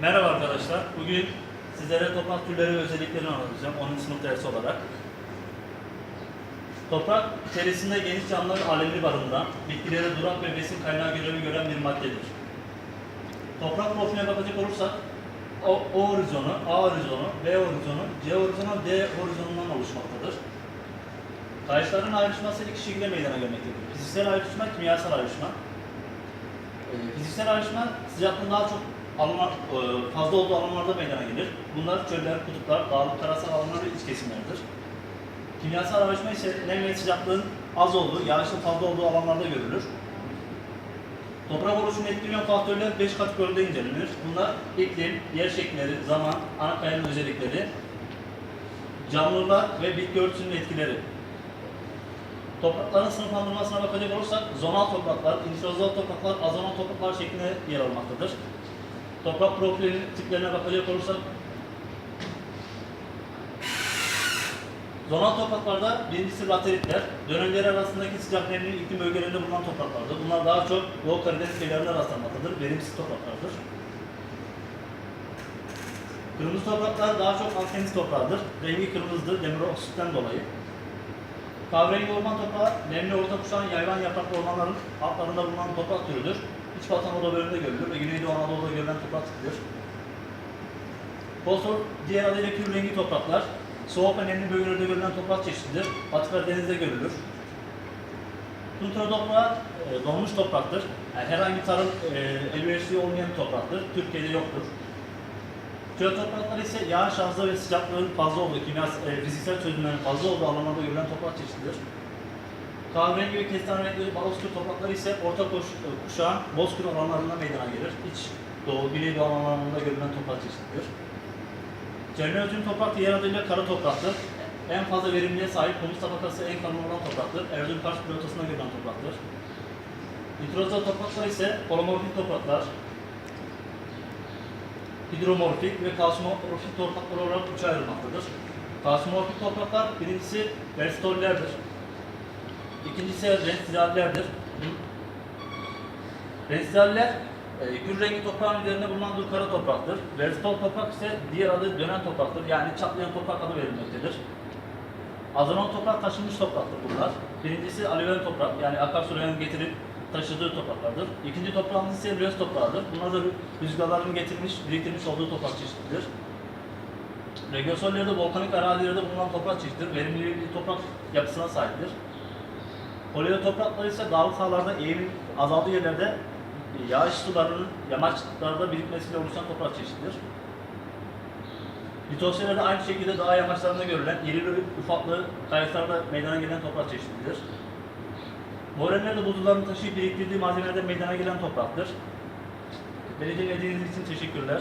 Merhaba arkadaşlar. Bugün sizlere toprak türleri ve özelliklerini anlatacağım. 10. sınıf dersi olarak. Toprak içerisinde geniş canlılar alemini barındıran, bitkilere durak ve besin kaynağı görevi gören bir maddedir. Toprak profiline bakacak olursak, O, o horizonu, A horizonu, B horizonu, C horizonu, D horizonundan oluşmaktadır. Taşların ayrışması iki şekilde meydana gelmektedir. Fiziksel ayrışma, kimyasal ayrışma. Ee, Fiziksel ayrışma sıcaklığın daha çok alanlar, e, fazla olduğu alanlarda meydana gelir. Bunlar çöller, kutuplar, dağlık, karasal alanlar ve iç kesimlerdir. Kimyasal ayrışma ise nem ve sıcaklığın az olduğu, yağışın fazla olduğu alanlarda görülür. Toprak oluşumunu etkileyen faktörler 5 kategoride incelenir. Bunlar iklim, yer şekilleri, zaman, ana kayanın özellikleri, canlılar ve bitki örtüsünün etkileri. Toprakların sınıflandırmasına bakacak olursak zonal topraklar, introzal topraklar, azonal topraklar şeklinde yer almaktadır. Toprak profili tiplerine bakacak olursak Zonal topraklarda birincisi lateritler, dönemleri arasındaki sıcak nemli iklim bölgelerinde bulunan topraklardır. Bunlar daha çok Doğu Karadeniz kıyılarında rastlanmaktadır. Verimsiz topraklardır. Kırmızı topraklar daha çok Akdeniz toprağıdır. Rengi kırmızıdır demir oksitten dolayı. Kahverengi orman toprağı, nemli orta kuşağın yayvan yapraklı ormanların altlarında bulunan toprak türüdür. İç Batı Anadolu bölümünde görülür ve Güneydoğu Anadolu'da görülen toprak tipidir. Fosfor, diğer adıyla kül rengi topraklar, soğuk ve nemli bölgelerde görülen toprak çeşididir. Batı Karadeniz'de görülür. Tuntra toprağı e, donmuş topraktır. Yani herhangi tarım e, elverişli olmayan topraktır. Türkiye'de yoktur. Çöl toprakları ise yağış azlığı ve sıcaklığın fazla olduğu, kimyas, e, fiziksel çözümlerin fazla olduğu alanlarda görülen toprak çeşididir. Kahverengi ve kestane renkli bozkır toprakları ise orta koş, kuşağın bozkır alanlarında meydana gelir. İç doğu, güneydoğu alanlarında görülen toprak çeşididir. Cernözün toprak diğer adıyla kara topraktır. En fazla verimliğe sahip humus tabakası en kalın olan topraktır. Erzurum Kars platosuna görülen topraktır. Nitrozal topraklar ise polomorfik topraklar, hidromorfik ve kalsiyomorfik topraklar olarak üçe ayrılmaktadır. Kalsiyomorfik topraklar birincisi verstollerdir. İkincisi renstilallerdir. Renstilaller e, gül rengi toprağın üzerinde bulunan bir kara topraktır. Verstol toprak ise diğer adı dönen topraktır. Yani çatlayan toprak adı verilmektedir. Azonon toprak taşınmış topraktır bunlar. Birincisi alüven toprak yani akarsu getirip taşıdığı topraklardır. İkinci toprağımız ise löz toprağıdır. Bunlar da rüzgarların getirmiş, biriktirmiş olduğu toprak çeşididir. Regyosollerde volkanik arazilerde bulunan toprak çeşididir. Verimli bir toprak yapısına sahiptir. Polio toprakları ise dağlık sahalarda eğimin azaldığı yerlerde yağış sularının yamaçlarda birikmesiyle oluşan toprak çeşididir. Litosferlerde aynı şekilde dağ yamaçlarında görülen iri ufaklı kayaçlarda meydana gelen toprak çeşididir. Moreller de buzulların taşıyıp biriktirdiği malzemelerden meydana gelen topraktır. Beni dinlediğiniz için teşekkürler.